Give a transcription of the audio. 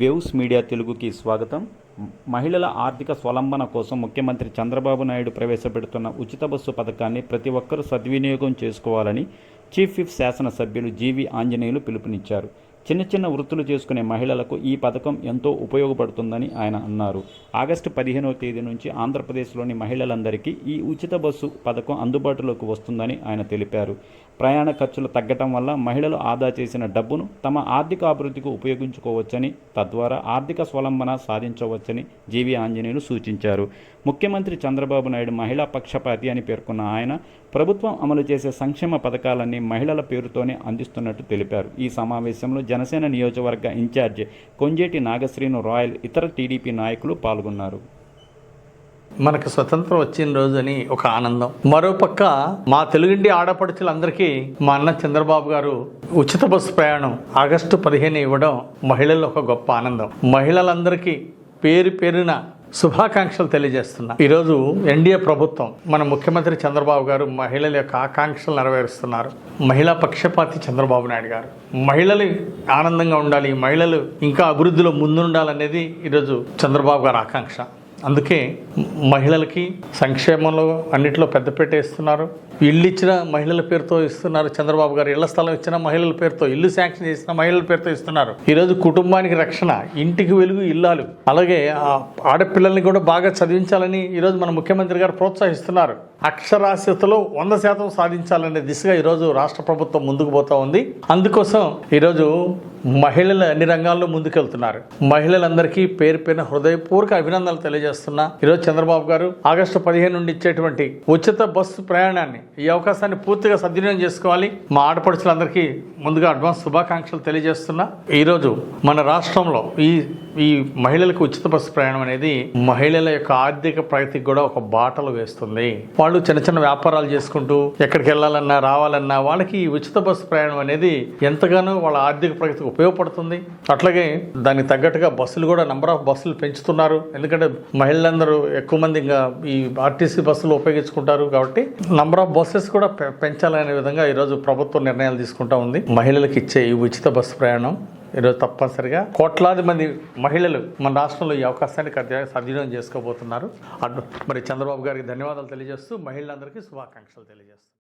Waves media తెలుగుకి స్వాగతం. మహిళల ఆర్థిక స్వలంబన కోసం ముఖ్యమంత్రి చంద్రబాబు నాయుడు ప్రవేశపెడుతున్న ఉచిత బస్సు పథకాన్ని ప్రతి ఒక్కరూ సద్వినియోగం చేసుకోవాలని చీఫ్ విప్ శాసనసభ్యులు జీవి ఆంజనేయులు పిలుపునిచ్చారు. చిన్న చిన్న వృత్తులు చేసుకునే మహిళలకు ఈ పథకం ఎంతో ఉపయోగపడుతుందని ఆయన అన్నారు. ఆగస్టు పదిహేనవ తేదీ నుంచి ఆంధ్రప్రదేశ్లోని మహిళలందరికీ ఈ ఉచిత బస్సు పథకం అందుబాటులోకి వస్తుందని ఆయన తెలిపారు. ప్రయాణ ఖర్చులు తగ్గటం వల్ల మహిళలు ఆదా చేసిన డబ్బును తమ ఆర్థిక అభివృద్ధికి ఉపయోగించుకోవచ్చని తద్వారా ఆర్థిక స్వలంబన సాధించవచ్చని జీవి ఆంజనేయులు సూచించారు. ముఖ్యమంత్రి చంద్రబాబు నాయుడు మహిళా పక్షపాతి అని పేర్కొన్న ఆయన ప్రభుత్వం అమలు చేసే సంక్షేమ పథకాలన్నీ మహిళల పేరుతోనే అందిస్తున్నట్టు తెలిపారు. ఈ సమావేశంలో జనసేన నియోజకవర్గ ఇన్ఛార్జ్ కొంజేటి నాగశ్రీను రాయల్ ఇతర టీడీపీ నాయకులు పాల్గొన్నారు. మనకు స్వతంత్రం వచ్చిన రోజు అని ఒక ఆనందం. మరోపక్క మా తెలుగింటి ఆడపడుచులందరికీ మా అన్న చంద్రబాబు గారు ఉచిత బస్సు ప్రయాణం ఆగస్టు పదిహేను ఇవ్వడం మహిళల్లో ఒక గొప్ప ఆనందం. మహిళలందరికీ పేరు పేరున శుభాకాంక్షలు తెలియజేస్తున్నా. ఈరోజు ఎన్డీఏ ప్రభుత్వం మన ముఖ్యమంత్రి చంద్రబాబు గారు మహిళల యొక్క ఆకాంక్షలు నెరవేరుస్తున్నారు. మహిళా పక్షపాతి చంద్రబాబు నాయుడు గారు. మహిళలు ఆనందంగా ఉండాలి మహిళలు ఇంకా అభివృద్ధిలో ముందుండాలనేది ఈరోజు చంద్రబాబు గారి ఆకాంక్ష. అందుకే మహిళలకి సంక్షేమంలో అన్నిట్లో పెద్దపీట ఇస్తున్నారు. ఇల్లు ఇచ్చిన మహిళల పేరుతో ఇస్తున్నారు చంద్రబాబు గారు. ఇళ్ళ స్థలం ఇచ్చిన మహిళల పేరుతో ఇల్లు శాంక్షన్ చేసిన మహిళల పేరుతో ఇస్తున్నారు. ఈరోజు కుటుంబానికి రక్షణ ఇంటికి వెలుగు ఇల్లాలు. అలాగే ఆడపిల్లల్ని కూడా బాగా చదివించాలని ఈరోజు మన ముఖ్యమంత్రి గారు ప్రోత్సహిస్తున్నారు. అక్షరాస్యతలో వంద శాతం సాధించాలనే దిశగా ఈరోజు రాష్ట్ర ప్రభుత్వం ముందుకు పోతా ఉంది. అందుకోసం ఈరోజు మహిళలు అన్ని రంగాల్లో ముందుకెళ్తున్నారు. మహిళలందరికీ పేరు పైన హృదయపూర్వక అభినందనలు తెలియజేస్తున్నా ఈరోజు చంద్రబాబు గారు ఆగస్టు పదిహేను నుండి ఇచ్చేటువంటి ఉచిత బస్సు ప్రయాణాన్ని ఈ అవకాశాన్ని పూర్తిగా సద్వినియోగం చేసుకోవాలి. మా ఆడపడుచులందరికీ ముందుగా అడ్వాన్స్ శుభాకాంక్షలు తెలియజేస్తున్నా. ఈరోజు మన రాష్ట్రంలో ఈ ఈ మహిళలకు ఉచిత బస్సు ప్రయాణం అనేది మహిళల యొక్క ఆర్థిక ప్రగతికి కూడా ఒక బాటలు వేస్తుంది. వాళ్ళు చిన్న చిన్న వ్యాపారాలు చేసుకుంటూ ఎక్కడికి వెళ్ళాలన్నా రావాలన్నా వాళ్ళకి ఈ ఉచిత బస్సు ప్రయాణం అనేది ఎంతగానో వాళ్ళ ఆర్థిక ప్రగతికి ఉపయోగపడుతుంది. అట్లాగే దానికి తగ్గట్టుగా బస్సులు కూడా నంబర్ ఆఫ్ బస్సులు పెంచుతున్నారు. ఎందుకంటే మహిళలందరూ ఎక్కువ మంది ఇంకా ఈ ఆర్టీసీ బస్సులు ఉపయోగించుకుంటారు కాబట్టి నంబర్ ఆఫ్ బస్సెస్ కూడా పె- పెంచాలనే విధంగా ఈరోజు ప్రభుత్వం నిర్ణయాలు తీసుకుంటా ఉంది. మహిళలకు ఇచ్చే ఈ ఉచిత బస్సు ప్రయాణం ఈరోజు తప్పనిసరిగా. కోట్లాది మంది మహిళలు మన రాష్ట్రంలో ఈ అవకాశాన్ని సద్వినియోగం చేసుకోబోతున్నారు. అటు మరి చంద్రబాబు గారికి ధన్యవాదాలు తెలియజేస్తూ మహిళలందరికీ శుభాకాంక్షలు తెలియజేస్తాను